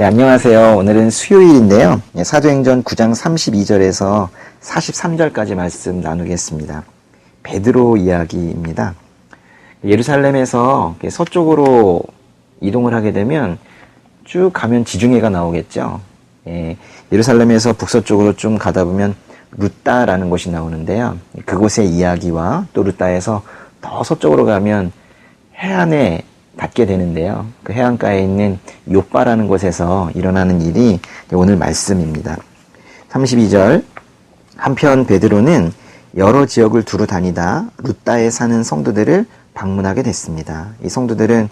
네, 안녕하세요. 오늘은 수요일인데요. 예, 사도행전 9장 32절에서 43절까지 말씀 나누겠습니다. 베드로 이야기입니다. 예루살렘에서 서쪽으로 이동을 하게 되면 쭉 가면 지중해가 나오겠죠. 예, 예루살렘에서 북서쪽으로 좀 가다 보면 루따라는 곳이 나오는데요. 그곳의 이야기와 또 루따에서 더 서쪽으로 가면 해안에 닿게 되는데요. 그 해안가에 있는 요바라는 곳에서 일어나는 일이 오늘 말씀입니다. 32절 한편 베드로는 여러 지역을 두루 다니다 루따에 사는 성도들을 방문하게 됐습니다. 이 성도들은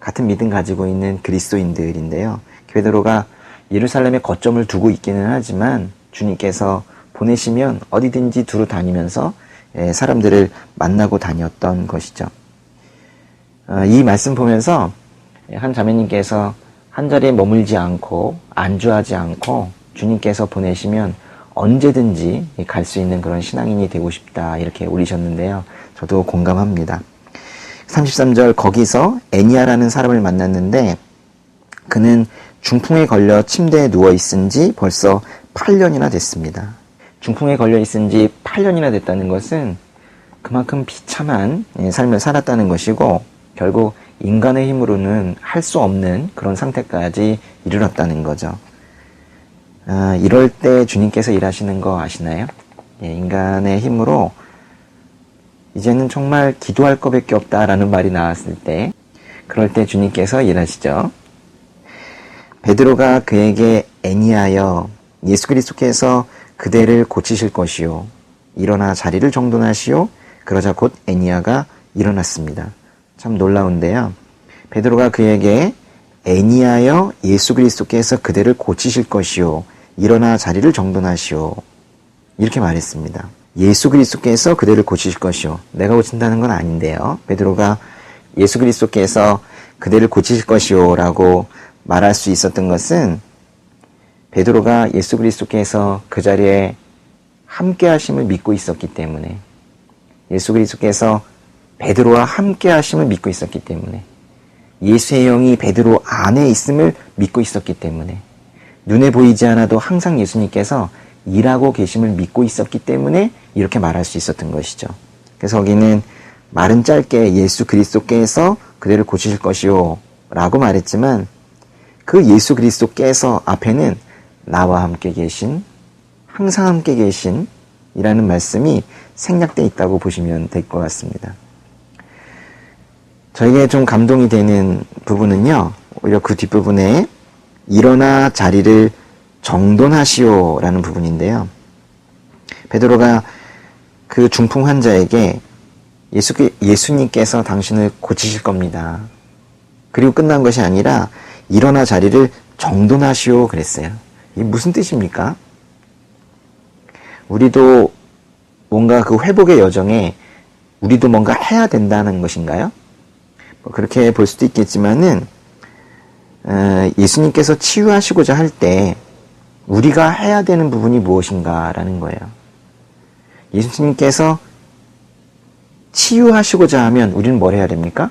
같은 믿음 가지고 있는 그리스도인들인데요. 베드로가 예루살렘에 거점을 두고 있기는 하지만 주님께서 보내시면 어디든지 두루 다니면서 예, 사람들을 만나고 다녔던 것이죠. 어, 이 말씀 보면서 한 자매님께서 한 자리에 머물지 않고 안주하지 않고 주님께서 보내시면 언제든지 갈 수 있는 그런 신앙인이 되고 싶다 이렇게 올리셨는데요. 저도 공감합니다. 33절 거기서 애니아라는 사람을 만났는데 그는 중풍에 걸려 침대에 누워 있은 지 벌써 8년이나 됐습니다. 중풍에 걸려 있은 지 8년이나 됐다는 것은 그만큼 비참한 삶을 살았다는 것이고 결국 인간의 힘으로는 할 수 없는 그런 상태까지 이르렀다는 거죠. 아, 이럴 때 주님께서 일하시는 거 아시나요? 예, 인간의 힘으로 이제는 정말 기도할 것밖에 없다라는 말이 나왔을 때 그럴 때 주님께서 일하시죠. 베드로가 그에게 애니하여 예수 그리스도께서 그대를 고치실 것이요 일어나 자리를 정돈하시오 그러자 곧 애니아가 일어났습니다. 참 놀라운데요. 베드로가 그에게 애니하여 예수 그리스도께서 그대를 고치실 것이요 일어나 자리를 정돈하시오 이렇게 말했습니다. 예수 그리스도께서 그대를 고치실 것이요 내가 고친다는 건 아닌데요. 베드로가 예수 그리스도께서 그대를 고치실 것이요라고 말할 수 있었던 것은 베드로가 예수 그리스도께서 그 자리에 함께 하심을 믿고 있었기 때문에 예수 그리스도께서 베드로와 함께 하심을 믿고 있었기 때문에 예수의 영이 베드로 안에 있음을 믿고 있었기 때문에 눈에 보이지 않아도 항상 예수님께서 일하고 계심을 믿고 있었기 때문에 이렇게 말할 수 있었던 것이죠. 그래서 거기는 말은 짧게 예수 그리스도께서 그대를 고치실 것이요 라고 말했지만 그 예수 그리스도께서 앞에는 나와 함께 계신 항상 함께 계신 이라는 말씀이 생략되어 있다고 보시면 될 것 같습니다. 저에게 좀 감동이 되는 부분은요, 오히려 그 뒷부분에 일어나 자리를 정돈하시오 라는 부분인데요. 베드로가 그 중풍 환자에게 예수, 예수님께서 당신을 고치실 겁니다. 그리고 끝난 것이 아니라 일어나 자리를 정돈하시오 그랬어요. 이게 무슨 뜻입니까? 우리도 뭔가 그 회복의 여정에 우리도 뭔가 해야 된다는 것인가요? 뭐 그렇게 볼 수도 있겠지만은 어, 예수님께서 치유하시고자 할 때 우리가 해야 되는 부분이 무엇인가라는 거예요. 예수님께서 치유하시고자 하면 우리는 뭘 해야 됩니까?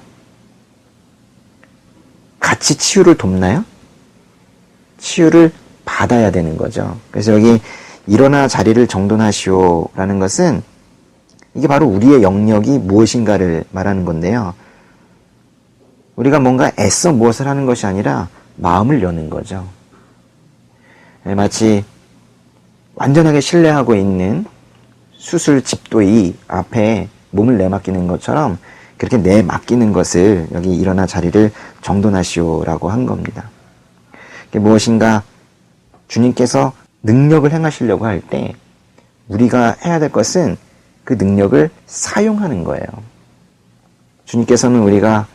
같이 치유를 돕나요? 치유를 받아야 되는 거죠. 그래서 여기 일어나 자리를 정돈하시오라는 것은 이게 바로 우리의 영역이 무엇인가를 말하는 건데요. 우리가 뭔가 애써 무엇을 하는 것이 아니라 마음을 여는 거죠. 네, 마치 완전하게 신뢰하고 있는 수술 집도의 앞에 몸을 내맡기는 것처럼 그렇게 내맡기는 것을 여기 일어나 자리를 정돈하시오라고 한 겁니다. 무엇인가 주님께서 능력을 행하시려고 할 때 우리가 해야 될 것은 그 능력을 사용하는 거예요. 주님께서는 우리가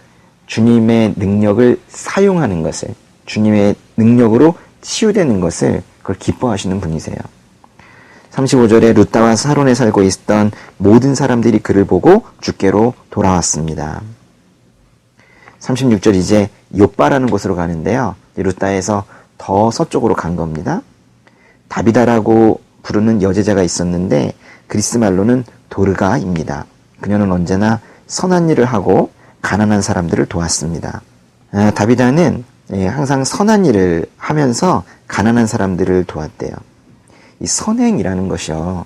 주님의 능력을 사용하는 것을, 주님의 능력으로 치유되는 것을 그걸 기뻐하시는 분이세요. 35절에 루타와 사론에 살고 있었던 모든 사람들이 그를 보고 주께로 돌아왔습니다. 36절 이제 요바라는 곳으로 가는데요. 루타에서 더 서쪽으로 간 겁니다. 다비다라고 부르는 여제자가 있었는데 그리스 말로는 도르가입니다. 그녀는 언제나 선한 일을 하고 가난한 사람들을 도왔습니다. 아, 다비다는 예, 항상 선한 일을 하면서 가난한 사람들을 도왔대요. 이 선행이라는 것이요.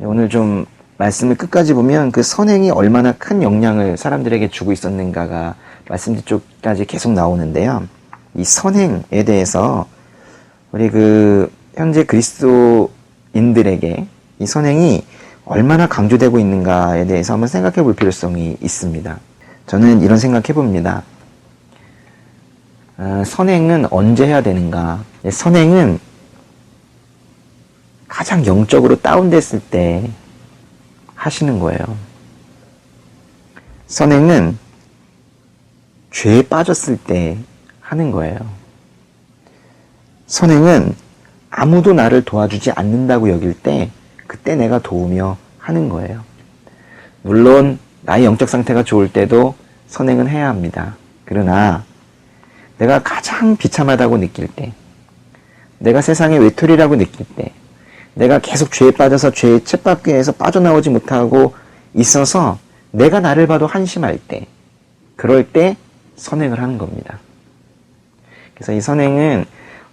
오늘 좀 말씀을 끝까지 보면 그 선행이 얼마나 큰 영향을 사람들에게 주고 있었는가가 말씀 뒤쪽까지 계속 나오는데요. 이 선행에 대해서 우리 그 현재 그리스도인들에게 이 선행이 얼마나 강조되고 있는가에 대해서 한번 생각해 볼 필요성이 있습니다. 저는 이런 생각 해 봅니다. 어, 선행은 언제 해야 되는가? 예, 선행은 가장 영적으로 다운됐을 때 하시는 거예요. 선행은 죄에 빠졌을 때 하는 거예요. 선행은 아무도 나를 도와주지 않는다고 여길 때 그때 내가 도우며 하는 거예요. 물론 나의 영적 상태가 좋을 때도 선행은 해야 합니다. 그러나 내가 가장 비참하다고 느낄 때, 내가 세상의 외톨이라고 느낄 때, 내가 계속 죄에 빠져서 죄의 챗바퀴에서 빠져나오지 못하고 있어서 내가 나를 봐도 한심할 때, 그럴 때 선행을 하는 겁니다. 그래서 이 선행은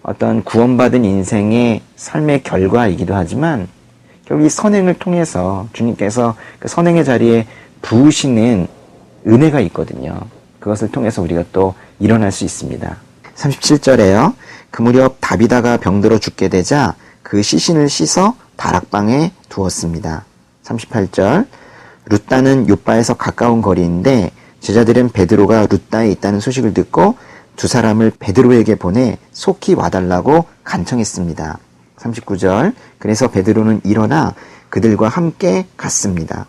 어떤 구원받은 인생의 삶의 결과이기도 하지만 결국 이 선행을 통해서 주님께서 그 선행의 자리에 부으시는 은혜가 있거든요. 그것을 통해서 우리가 또 일어날 수 있습니다. 37절에요. 그 무렵 다비다가 병들어 죽게 되자 그 시신을 씻어 다락방에 두었습니다. 38절 루따는 요바에서 가까운 거리인데 제자들은 베드로가 루따에 있다는 소식을 듣고 두 사람을 베드로에게 보내 속히 와달라고 간청했습니다. 39절 그래서 베드로는 일어나 그들과 함께 갔습니다.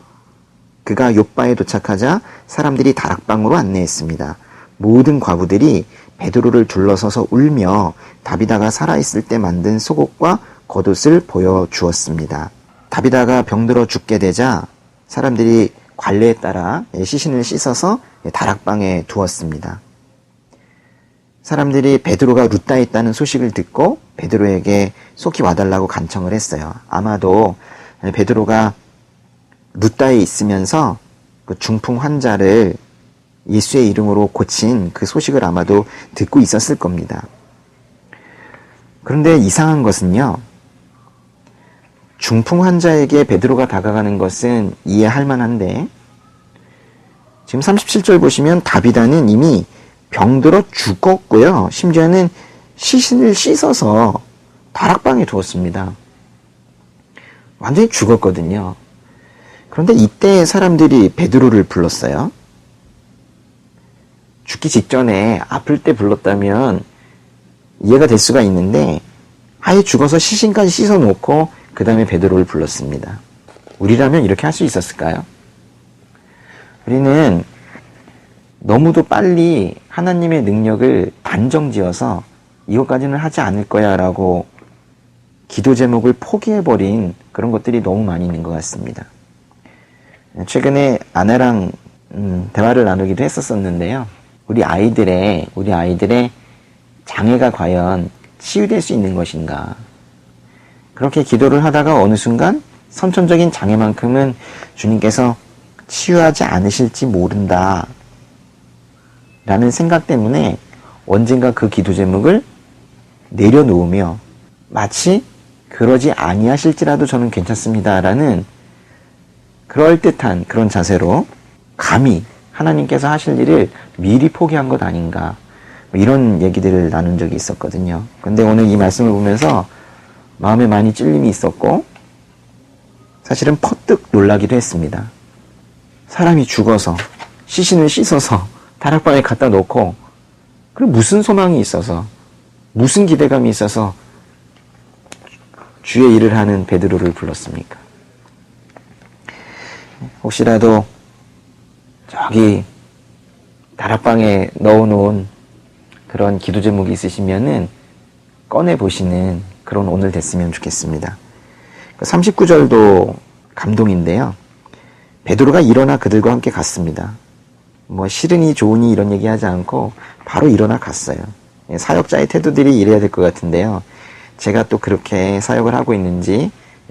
그가 요바에 도착하자 사람들이 다락방으로 안내했습니다. 모든 과부들이 베드로를 둘러서서 울며 다비다가 살아있을 때 만든 속옷과 겉옷을 보여주었습니다. 다비다가 병들어 죽게 되자 사람들이 관례에 따라 시신을 씻어서 다락방에 두었습니다. 사람들이 베드로가 루따에 있다는 소식을 듣고 베드로에게 속히 와달라고 간청을 했어요. 아마도 베드로가 루따에 있으면서 그 중풍 환자를 예수의 이름으로 고친 그 소식을 아마도 듣고 있었을 겁니다. 그런데 이상한 것은요. 중풍 환자에게 베드로가 다가가는 것은 이해할 만한데 지금 37절 보시면 다비다는 이미 병들어 죽었고요. 심지어는 시신을 씻어서 다락방에 두었습니다. 완전히 죽었거든요. 그런데 이때 사람들이 베드로를 불렀어요. 죽기 직전에 아플 때 불렀다면 이해가 될 수가 있는데 아예 죽어서 시신까지 씻어 놓고 그 다음에 베드로를 불렀습니다. 우리라면 이렇게 할 수 있었을까요? 우리는 너무도 빨리 하나님의 능력을 단정지어서 이것까지는 하지 않을 거야 라고 기도 제목을 포기해버린 그런 것들이 너무 많이 있는 것 같습니다. 최근에 아내랑 음, 대화를 나누기도 했었었는데요. 우리 아이들의 우리 아이들의 장애가 과연 치유될 수 있는 것인가? 그렇게 기도를 하다가 어느 순간 선천적인 장애만큼은 주님께서 치유하지 않으실지 모른다. 라는 생각 때문에 언젠가 그 기도 제목을 내려놓으며 마치 그러지 아니하실지라도 저는 괜찮습니다라는 그럴듯한 그런 자세로 감히 하나님께서 하실 일을 미리 포기한 것 아닌가 뭐 이런 얘기들을 나눈 적이 있었거든요. 근데 오늘 이 말씀을 보면서 마음에 많이 찔림이 있었고 사실은 퍼뜩 놀라기도 했습니다. 사람이 죽어서 시신을 씻어서 다락방에 갖다 놓고 그리고 무슨 소망이 있어서 무슨 기대감이 있어서 주의 일을 하는 베드로를 불렀습니까? 혹시라도 저기 다락방에 넣어놓은 그런 기도 제목이 있으시면은 꺼내 보시는 그런 오늘 됐으면 좋겠습니다. 39절도 감동인데요. 베드로가 일어나 그들과 함께 갔습니다. 뭐 싫으니 좋으니 이런 얘기 하지 않고 바로 일어나 갔어요. 예, 사역자의 태도들이 이래야 될 것 같은데요. 제가 또 그렇게 사역을 하고 있는지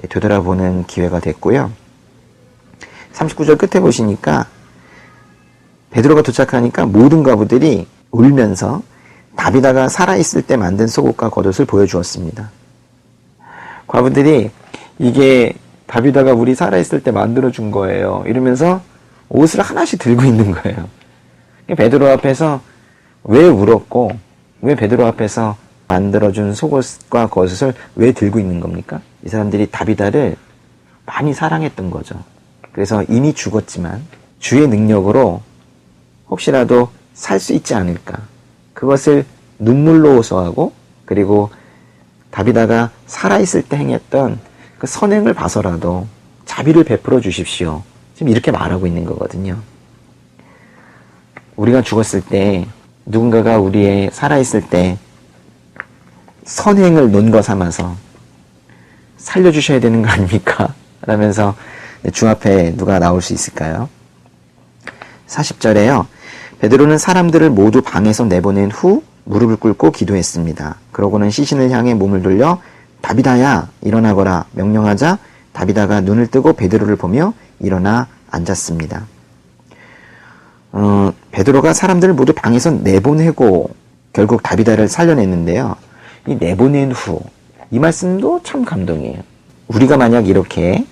되돌아보는 기회가 됐고요. 39절 끝에 보시니까 베드로가 도착하니까 모든 과부들이 울면서 다비다가 살아있을 때 만든 속옷과 겉옷을 보여주었습니다. 과부들이 이게 다비다가 우리 살아있을 때 만들어준 거예요. 이러면서 옷을 하나씩 들고 있는 거예요. 베드로 앞에서 왜 울었고, 왜 베드로 앞에서 만들어준 속옷과 겉옷을 왜 들고 있는 겁니까? 이 사람들이 다비다를 많이 사랑했던 거죠. 그래서 이미 죽었지만 주의 능력으로 혹시라도 살 수 있지 않을까. 그것을 눈물로 호소하고 그리고 다비다가 살아있을 때 행했던 그 선행을 봐서라도 자비를 베풀어 주십시오. 지금 이렇게 말하고 있는 거거든요. 우리가 죽었을 때 누군가가 우리의 살아있을 때 선행을 논거 삼아서 살려주셔야 되는 거 아닙니까? 라면서 주 앞에 누가 나올 수 있을까요? 40절에요. 베드로는 사람들을 모두 방에서 내보낸 후 무릎을 꿇고 기도했습니다. 그러고는 시신을 향해 몸을 돌려 다비다야 일어나거라 명령하자 다비다가 눈을 뜨고 베드로를 보며 일어나 앉았습니다. 어, 베드로가 사람들을 모두 방에서 내보내고 결국 다비다를 살려냈는데요. 이 내보낸 후 이 말씀도 참 감동이에요. 우리가 만약 이렇게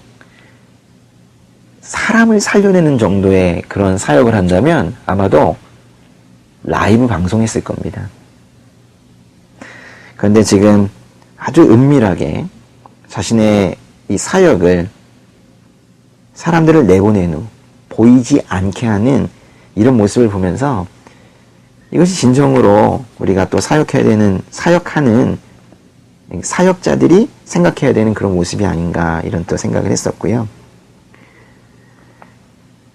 사람을 살려내는 정도의 그런 사역을 한다면 아마도 라이브 방송했을 겁니다. 그런데 지금 아주 은밀하게 자신의 이 사역을 사람들을 내보낸 후 보이지 않게 하는 이런 모습을 보면서 이것이 진정으로 우리가 또 사역해야 되는, 사역하는 사역자들이 생각해야 되는 그런 모습이 아닌가 이런 또 생각을 했었고요.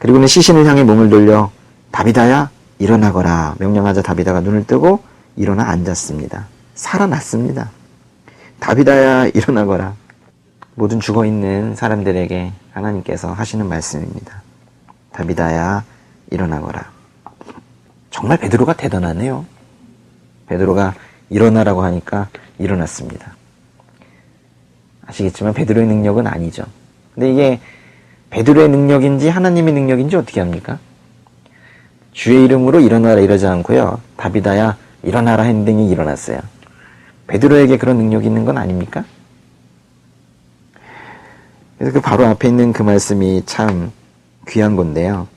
그리고는 시신을 향해 몸을 돌려 다비다야 일어나거라 명령하자 다비다가 눈을 뜨고 일어나 앉았습니다. 살아났습니다. 다비다야 일어나거라 모든 죽어 있는 사람들에게 하나님께서 하시는 말씀입니다. 다비다야 일어나거라. 정말 베드로가 대단하네요. 베드로가 일어나라고 하니까 일어났습니다. 아시겠지만 베드로의 능력은 아니죠. 근데 이게 베드로의 능력인지 하나님의 능력인지 어떻게 합니까? 주의 이름으로 일어나라 이러지 않고요. 다비다야 일어나라 했더니 일어났어요. 베드로에게 그런 능력이 있는 건 아닙니까? 그래서 그 바로 앞에 있는 그 말씀이 참 귀한 건데요.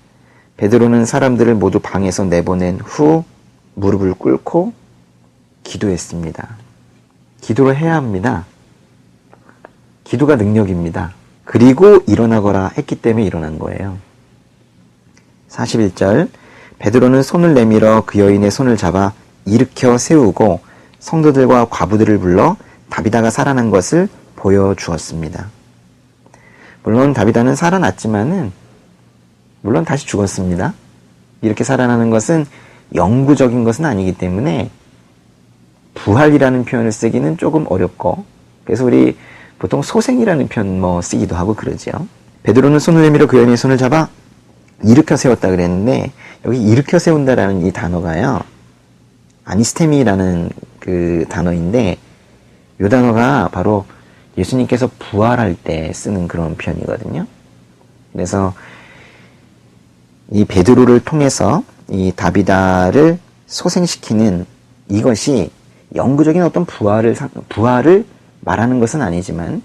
베드로는 사람들을 모두 방에서 내보낸 후 무릎을 꿇고 기도했습니다. 기도를 해야 합니다. 기도가 능력입니다. 그리고 일어나거라 했기 때문에 일어난 거예요. 41절 베드로는 손을 내밀어 그 여인의 손을 잡아 일으켜 세우고 성도들과 과부들을 불러 다비다가 살아난 것을 보여주었습니다. 물론 다비다는 살아났지만은 물론 다시 죽었습니다. 이렇게 살아나는 것은 영구적인 것은 아니기 때문에 부활이라는 표현을 쓰기는 조금 어렵고 그래서 우리 보통 소생이라는 표현 뭐 쓰기도 하고 그러죠. 베드로는 손을 내밀어 그 여인의 손을 잡아 일으켜 세웠다 그랬는데 여기 일으켜 세운다라는 이 단어가요. 아니스테미라는 그 단어인데 이 단어가 바로 예수님께서 부활할 때 쓰는 그런 표현이거든요. 그래서 이 베드로를 통해서 이 다비다를 소생시키는 이것이 영구적인 어떤 부활을 부활을 말하는 것은 아니지만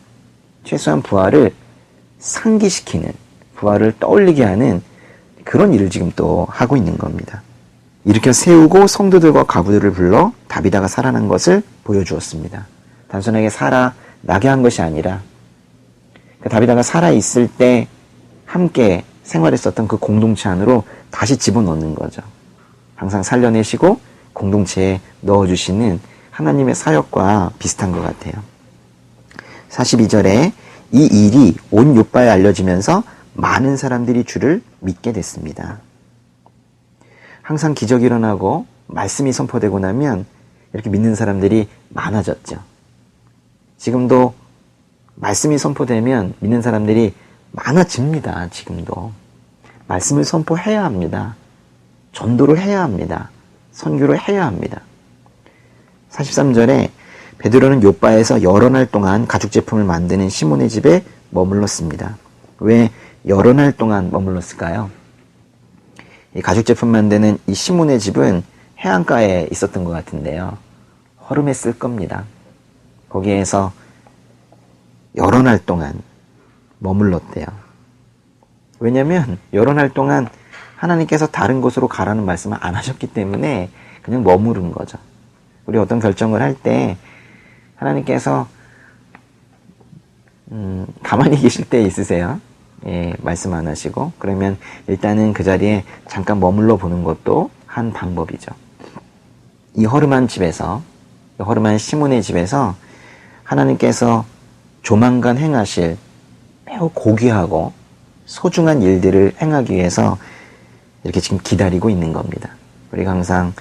최소한 부활을 상기시키는 부활을 떠올리게 하는 그런 일을 지금 또 하고 있는 겁니다. 이렇게 세우고 성도들과 가부들을 불러 다비다가 살아난 것을 보여주었습니다. 단순하게 살아나게 한 것이 아니라 그 다비다가 살아있을 때 함께 생활했었던 그 공동체 안으로 다시 집어넣는 거죠. 항상 살려내시고 공동체에 넣어주시는 하나님의 사역과 비슷한 것 같아요. 42절에 이 일이 온 요바에 알려지면서 많은 사람들이 주를 믿게 됐습니다. 항상 기적이 일어나고 말씀이 선포되고 나면 이렇게 믿는 사람들이 많아졌죠. 지금도 말씀이 선포되면 믿는 사람들이 많아집니다. 지금도. 말씀을 선포해야 합니다. 전도를 해야 합니다. 선교를 해야 합니다. 43절에 베드로는 요바에서 여러 날 동안 가죽 제품을 만드는 시몬의 집에 머물렀습니다. 왜 여러 날 동안 머물렀을까요? 이 가죽 제품 만드는 이 시몬의 집은 해안가에 있었던 것 같은데요. 허름했을 겁니다. 거기에서 여러 날 동안 머물렀대요. 왜냐면 여러 날 동안 하나님께서 다른 곳으로 가라는 말씀을 안 하셨기 때문에 그냥 머무른 거죠. 우리 어떤 결정을 할 때 하나님께서 음, 가만히 계실 때 있으세요. 예, 말씀 안 하시고 그러면 일단은 그 자리에 잠깐 머물러 보는 것도 한 방법이죠. 이 허름한 집에서 이 허름한 시몬의 집에서 하나님께서 조만간 행하실 매우 고귀하고 소중한 일들을 행하기 위해서 이렇게 지금 기다리고 있는 겁니다. 우리가 항상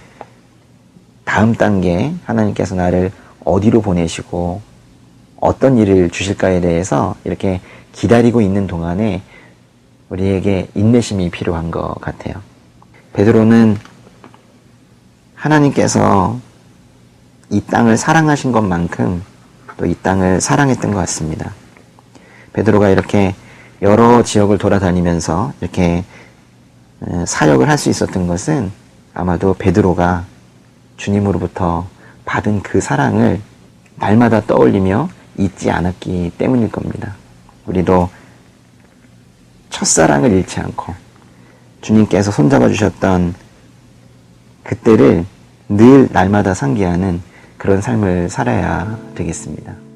다음 단계 하나님께서 나를 어디로 보내시고 어떤 일을 주실까에 대해서 이렇게 기다리고 있는 동안에 우리에게 인내심이 필요한 것 같아요. 베드로는 하나님께서 이 땅을 사랑하신 것만큼 또 이 땅을 사랑했던 것 같습니다. 베드로가 이렇게 여러 지역을 돌아다니면서 이렇게 어, 사역을 할 수 있었던 것은 아마도 베드로가 주님으로부터 받은 그 사랑을 날마다 떠올리며 잊지 않았기 때문일 겁니다. 우리도 첫사랑을 잃지 않고 주님께서 손잡아 주셨던 그때를 늘 날마다 상기하는 그런 삶을 살아야 되겠습니다.